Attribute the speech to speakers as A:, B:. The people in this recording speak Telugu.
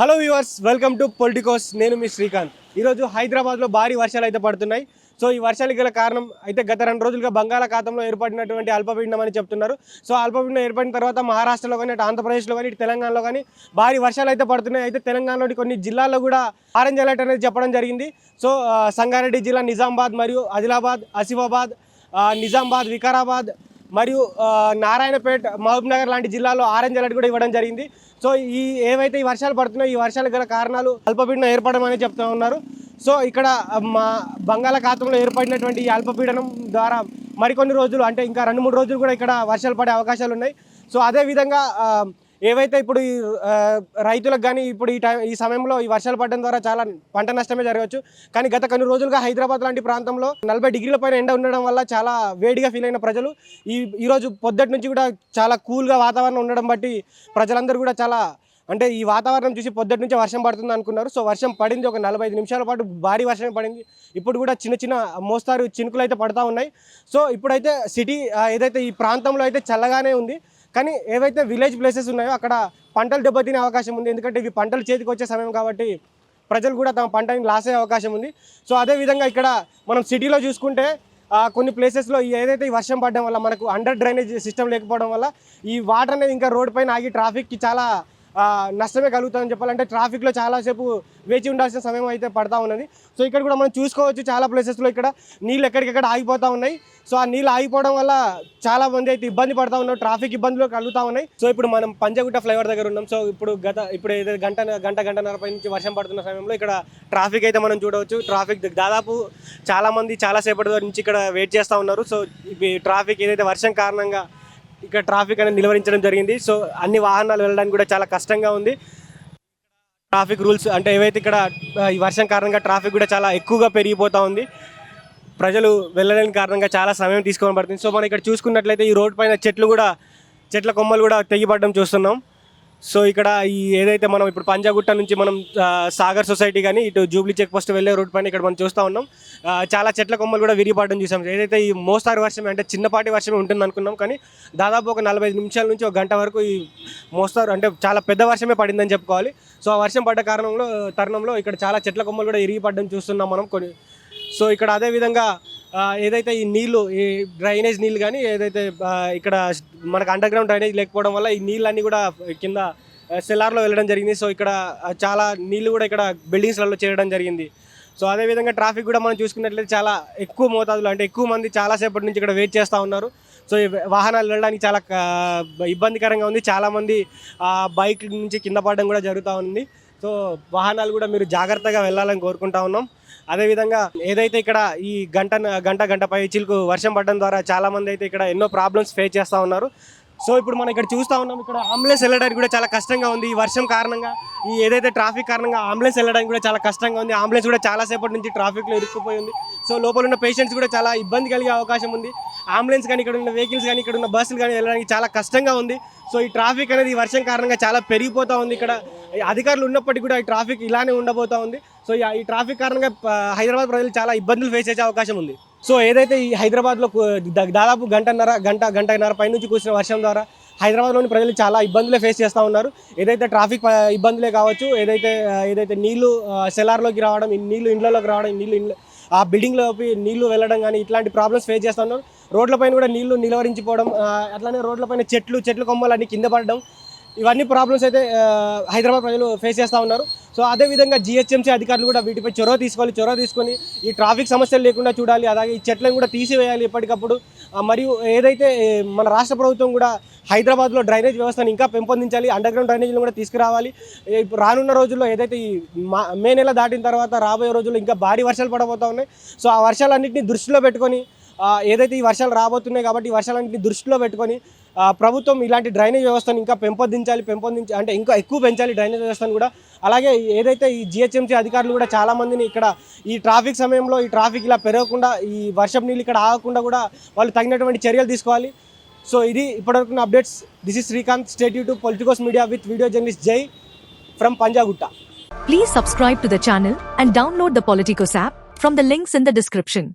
A: Hello viewers welcome to Politicos. నేను మీ శ్రీకాంత్. ఈరోజు హైదరాబాద్లో భారీ వర్షాలు అయితే పడుతున్నాయి. సో ఈ వర్షాలకు గల కారణం అయితే గత రెండు రోజులుగా బంగాళాఖాతంలో ఏర్పడినటువంటి అల్పపీడనం అని చెప్తున్నారు. సో అల్పపీడనం ఏర్పడిన తర్వాత మహారాష్ట్రలో కానీ అటు ఆంధ్రప్రదేశ్లో కానీ ఇటు తెలంగాణలో కానీ భారీ వర్షాలు అయితే పడుతున్నాయి. అయితే తెలంగాణలోని కొన్ని జిల్లాల్లో కూడా ఆరెంజ్ అలర్ట్ అనేది చెప్పడం జరిగింది. సో సంగారెడ్డి జిల్లా నిజామాబాద్ మరియు ఆదిలాబాద్ ఆసిఫాబాద్ నిజామాబాద్ వికారాబాద్ మరియు నారాయణపేట మహబూబ్నగర్ లాంటి జిల్లాలో ఆరెంజ్ అలర్ట్ కూడా ఇవ్వడం జరిగింది. సో ఈ ఏవైతే ఈ వర్షాలు పడుతున్నాయో ఈ వర్షాలకు గల కారణాలు అల్పపీడనం ఏర్పడడం అని చెప్తూ ఉన్నారు. సో ఇక్కడ మా బంగాళాఖాతంలో ఏర్పడినటువంటి ఈ అల్పపీడనం ద్వారా మరికొన్ని రోజులు అంటే ఇంకా రెండు మూడు రోజులు కూడా ఇక్కడ వర్షాలు పడే అవకాశాలు ఉన్నాయి. సో అదే విధంగా ఏవైతే ఇప్పుడు ఈ రైతులకు కానీ ఇప్పుడు ఈ టైం ఈ సమయంలో ఈ వర్షాలు పడడం ద్వారా చాలా పంట నష్టమే జరగవచ్చు. కానీ గత కొన్ని రోజులుగా హైదరాబాద్ లాంటి ప్రాంతంలో నలభై డిగ్రీల పైన ఎండ ఉండడం వల్ల చాలా వేడిగా ఫీల్ అయిన ప్రజలు ఈ ఈరోజు పొద్దుటి నుంచి కూడా చాలా కూల్గా వాతావరణం ఉండడం బట్టి ప్రజలందరూ కూడా చాలా అంటే ఈ వాతావరణం చూసి పొద్దుటి నుంచి వర్షం పడుతుంది అనుకున్నారు. సో వర్షం పడింది ఒక నలభై నిమిషాల పాటు భారీ వర్షం పడింది. ఇప్పుడు కూడా చిన్న చిన్న మోస్తారు చినుకులు అయితే పడతా ఉన్నాయి. సో ఇప్పుడైతే సిటీ ఏదైతే ఈ ప్రాంతంలో అయితే చల్లగానే ఉంది కానీ ఏవైతే విలేజ్ ప్లేసెస్ ఉన్నాయో అక్కడ పంటలు దెబ్బతినే అవకాశం ఉంది. ఎందుకంటే ఇవి పంటలు చేతికి వచ్చే సమయం కాబట్టి ప్రజలు కూడా తమ పంటని లాస్ అయ్యే అవకాశం ఉంది. సో అదేవిధంగా ఇక్కడ మనం సిటీలో చూసుకుంటే కొన్ని ప్లేసెస్లో ఏదైతే ఈ వర్షం పడడం వల్ల మనకు అండర్ డ్రైనేజ్ సిస్టమ్ లేకపోవడం వల్ల ఈ వాటర్ అనేది ఇంకా రోడ్ పైన ఆగి ట్రాఫిక్కి చాలా నష్టమే కలుగుతుందని చెప్పాలంటే ట్రాఫిక్లో చాలాసేపు వేచి ఉండాల్సిన సమయం అయితే పడతా ఉన్నది. సో ఇక్కడ కూడా మనం చూసుకోవచ్చు చాలా ప్లేసెస్లో ఇక్కడ నీళ్ళు ఎక్కడికెక్కడ ఆగిపోతూ ఉన్నాయి. సో ఆ నీళ్ళు ఆగిపోవడం వల్ల చాలా మంది అయితే ఇబ్బంది పడతా ఉన్నారు ట్రాఫిక్ ఇబ్బందులు కలుగుతా ఉన్నాయి. సో ఇప్పుడు మనం పంజగుట్ట ఫ్లైఓవర్ దగ్గర ఉన్నాం. సో ఇప్పుడు గత ఇప్పుడు ఏదైతే గంట గంట గంటన్నర పై నుంచి వర్షం పడుతున్న సమయంలో ఇక్కడ ట్రాఫిక్ అయితే మనం చూడవచ్చు. ట్రాఫిక్ దాదాపు చాలా మంది చాలాసేపటి నుంచి ఇక్కడ వెయిట్ చేస్తూ ఉన్నారు. సో ట్రాఫిక్ ఏదైతే వర్షం కారణంగా ఇక్కడ ట్రాఫిక్ అనేది నిలువరించడం జరిగింది. సో అన్ని వాహనాలు వెళ్ళడానికి కూడా చాలా కష్టంగా ఉంది. ట్రాఫిక్ రూల్స్ అంటే ఏవైతే ఇక్కడ ఈ వర్షం కారణంగా ట్రాఫిక్ కూడా చాలా ఎక్కువగా పెరిగిపోతూ ఉంది. ప్రజలు వెళ్ళలేని కారణంగా చాలా సమయం తీసుకోవడం పడుతుంది. సో మనం ఇక్కడ చూసుకున్నట్లయితే ఈ రోడ్ పైన చెట్లు కూడా చెట్ల కొమ్మలు కూడా తెగిపడడం చూస్తున్నాం. సో ఇక్కడ ఈ ఏదైతే మనం ఇప్పుడు పంజాగుట్ట నుంచి మనం సాగర్ సొసైటీ కానీ ఇటు జూబ్లీ చెక్ పోస్ట్ వెళ్ళే రోడ్ పైన ఇక్కడ మనం చూస్తూ ఉన్నాం. చాలా చెట్ల కొమ్మలు కూడా విరిగిపడడం చూసాం. ఏదైతే ఈ మోస్తారు వర్షం అంటే చిన్నపాటి వర్షమే ఉంటుంది అనుకున్నాం. కానీ దాదాపు ఒక నలభై నిమిషాల నుంచి ఒక గంట వరకు ఈ మోస్తారు అంటే చాలా పెద్ద వర్షమే పడిందని చెప్పుకోవాలి. సో ఆ వర్షం పడ్డ కారణంలో తరుణంలో ఇక్కడ చాలా చెట్ల కొమ్మలు కూడా విరిగిపడడం చూస్తున్నాం మనం. కొన్ని సో ఇక్కడ అదే విధంగా ఏదైతే ఈ నీళ్ళు ఈ డ్రైనేజ్ నీళ్ళు కానీ ఏదైతే ఇక్కడ మనకు అండర్ గ్రౌండ్ డ్రైనేజ్ లేకపోవడం వల్ల ఈ నీళ్ళన్నీ కూడా కింద సెల్లార్లో వెళ్ళడం జరిగింది. సో ఇక్కడ చాలా నీళ్ళు కూడా ఇక్కడ బిల్డింగ్స్లలో చేరడం జరిగింది. సో అదేవిధంగా ట్రాఫిక్ కూడా మనం చూసుకున్నట్లయితే చాలా ఎక్కువ మోతాదులో అంటే ఎక్కువ మంది చాలాసేపటి నుంచి ఇక్కడ వెయిట్ చేస్తూ ఉన్నారు. సో ఈ వాహనాలు వెళ్ళడానికి చాలా ఇబ్బందికరంగా ఉంది. చాలామంది బైక్ నుంచి కింద పడడం కూడా జరుగుతూ ఉంది. సో వాహనాలు కూడా మీరు జాగ్రత్తగా వెళ్ళాలని కోరుకుంటా ఉన్నాం. అదేవిధంగా ఏదైతే ఇక్కడ ఈ గంట గంట గంట పై చిలుకు వర్షం పడడం ద్వారా చాలా మంది అయితే ఇక్కడ ఎన్నో ప్రాబ్లమ్స్ ఫేస్ చేస్తూ ఉన్నారు. సో ఇప్పుడు మనం ఇక్కడ చూస్తూ ఉన్నాం ఇక్కడ అంబులెన్స్ వెళ్ళడానికి కూడా చాలా కష్టంగా ఉంది. ఈ వర్షం కారణంగా ఈ ఏదైతే ట్రాఫిక్ కారణంగా అంబులెన్స్ వెళ్ళడానికి కూడా చాలా కష్టంగా ఉంది. అంబులెన్స్ కూడా చాలా సేపటి నుంచి ట్రాఫిక్లో ఇరుక్కుపోయి ఉంది. సో లోపల ఉన్న పేషెంట్స్ కూడా చాలా ఇబ్బంది కలిగే అవకాశం ఉంది. అంబులెన్స్ కానీ ఇక్కడ ఉన్న వెహికల్స్ కానీ ఇక్కడ ఉన్న బస్సులు కానీ వెళ్ళడానికి చాలా కష్టంగా ఉంది. సో ఈ ట్రాఫిక్ అనేది ఈ వర్షం కారణంగా చాలా పెరిగిపోతూ ఉంది. ఇక్కడ అధికారులు ఉన్నప్పటికీ కూడా ఈ ట్రాఫిక్ ఇలానే ఉండబోతా ఉంది. సో ఈ- ఈ ట్రాఫిక్ కారణంగా హైదరాబాద్ ప్రజలు చాలా ఇబ్బందులు ఫేస్ చేసే అవకాశం ఉంది. సో ఏదైతే ఈ హైదరాబాద్లో దాదాపు గంటన్నర గంట గంటన్నర పై నుంచి కురిసిన వర్షం ద్వారా హైదరాబాద్లోని ప్రజలు చాలా ఇబ్బందులే ఫేస్ చేస్తూ ఉన్నారు. ఏదైతే ట్రాఫిక్ ఇబ్బందులే కావచ్చు ఏదైతే ఏదైతే నీళ్ళు సెలార్లోకి రావడం నీళ్ళు ఇండ్లలోకి రావడం నీళ్ళు ఇండ్ల ఆ బిల్డింగ్లోకి నీళ్ళు వెళ్ళడం కానీ ఇట్లాంటి ప్రాబ్లమ్స్ ఫేస్ చేస్తూ ఉన్నారు. రోడ్లపైన కూడా నీళ్ళు నిలవరించిపోవడం అట్లానే రోడ్లపైన చెట్లు చెట్లు కొమ్మలు అన్ని కింద పడడం ఇవన్నీ ప్రాబ్లమ్స్ అయితే హైదరాబాద్ ప్రజలు ఫేస్ చేస్తూ ఉన్నారు. సో అదేవిధంగా జిహెచ్ఎంసీ అధికారులు కూడా వీటిపై చొరవ తీసుకోవాలి చొరవ తీసుకొని ఈ ట్రాఫిక్ సమస్యలు లేకుండా చూడాలి అలాగే ఈ చెట్లను కూడా తీసివేయాలి ఎప్పటికప్పుడు. మరియు ఏదైతే మన రాష్ట్ర ప్రభుత్వం కూడా హైదరాబాద్లో డ్రైనేజ్ వ్యవస్థను ఇంకా పెంపొందించాలి అండర్ గ్రౌండ్ డ్రైనేజీలు కూడా తీసుకురావాలి. ఇప్పుడు రానున్న రోజుల్లో ఏదైతే ఈ మా మే నెల దాటిన తర్వాత రాబోయే రోజుల్లో ఇంకా భారీ వర్షాలు పడబోతా ఉన్నాయి. సో ఆ వర్షాలన్నింటినీ దృష్టిలో పెట్టుకొని ఏదైతే ఈ వర్షాలు రాబోతున్నాయి కాబట్టి ఈ వర్షాలన్నింటినీ దృష్టిలో పెట్టుకొని ప్రభుత్వం ఇలాంటి డ్రైనేజ్ వ్యవస్థను ఇంకా పెంపొందించాలి పెంపొందించి అంటే ఇంకా ఎక్కువ పెంచాలి డ్రైనేజ్ వ్యవస్థను కూడా. అలాగే ఏదైతే ఈ జిహెచ్ఎంసీ అధికారులు కూడా చాలామందిని ఇక్కడ ఈ ట్రాఫిక్ సమయంలో ఈ ట్రాఫిక్ ఇలా పెరగకుండా ఈ వర్షం నీళ్ళు ఇక్కడ ఆగకుండా కూడా వాళ్ళు తగినటువంటి చర్యలు తీసుకోవాలి. సో ఇది ఇప్పటివరకు updates. This is Srikanth. State to Politicos media with video journalist Jai from Panjagutta
B: please subscribe to the channel and download the Politicos app from the links in the description